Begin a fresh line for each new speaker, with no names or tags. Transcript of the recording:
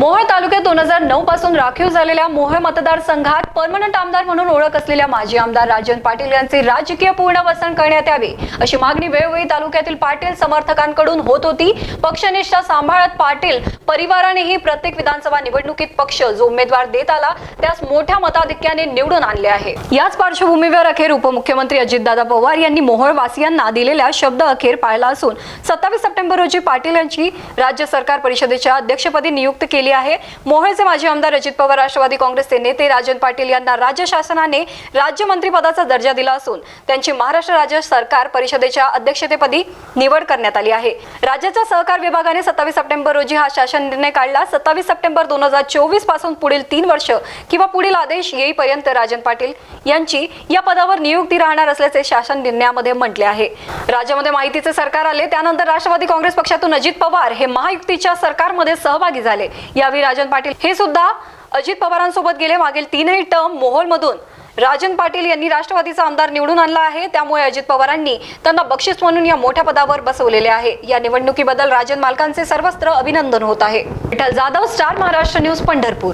मोहोळ तालुक्यात दोन हजार नऊ पासून राखीव झालेल्या मोहोळ मतदारसंघात परमनंट आमदार म्हणून ओळख असलेल्या माजी आमदार राजन पाटील यांचे राजकीय पूर्णवसन करण्यात यावे अशी मागणी वेळोवेळी तालुक्यातील पाटील समर्थकांकडून होत होती. पक्षनिष्ठा सांभाळत पाटील परिवारानेही प्रत्येक विधानसभा निवडणुकीत पक्ष जो उमेदवार देत आला त्यास मोठ्या मताधिक्याने निवडून आणले आहे. याच पार्श्वभूमीवर अखेर उपमुख्यमंत्री अजितदादा पवार यांनी मोहोळ वासियांना दिलेल्या शब्द अखेर पाळला असून सत्तावीस सप्टेंबर रोजी पाटील यांची राज्य सरकार परिषदेच्या अध्यक्षपदी नियुक्त केली आहे. मोहोळचे माजी आमदार अजित पवार राष्ट्रवादी काँग्रेसचे नेते राजन पाटील यांना राज्य शासनाने राज्यमंत्रीपदाचा दर्जा दिला असून त्यांची महाराष्ट्र राज्य सरकार परिषदेच्या अध्यक्षतेपदी निवड करण्यात आली आहे. राज्याच्या सहकार विभागाने सत्तावीस सप्टेंबर रोजी हा शासन निर्णय काढला. सत्तावीस सप्टेंबर दोन हजार चोवीसपासून पुढील तीन वर्ष किंवा पुढील आदेश येईपर्यंत राजन पाटील यांची या पदावर नियुक्ती राहणार असल्याचे शासन निर्णयामध्ये म्हटले आहे. राज्यामध्ये माहितीचे सरकार आले. त्यानंतर राष्ट्रवादी काँग्रेस पक्षातून अजित पवार हे महायुक्तीच्या सरकारमध्ये सहभागी झाले. यावेळी राजन पाटील हे सुद्धा अजित पवारांसोबत गेले. मागील तीनही टर्म मोहोळमधून राजन पाटील यांनी राष्ट्रवादीचा आमदार निवडून आणला आहे. त्यामुळे अजित पवारांनी त्यांना बक्षीस म्हणून या मोठ्या पदावर बसवलेले आहे. या निवडणुकीबद्दल राजन मालकांचे सर्वत्र अभिनंदन होत आहे. Vitthal Jadhav star Maharashtra news Pandharpur.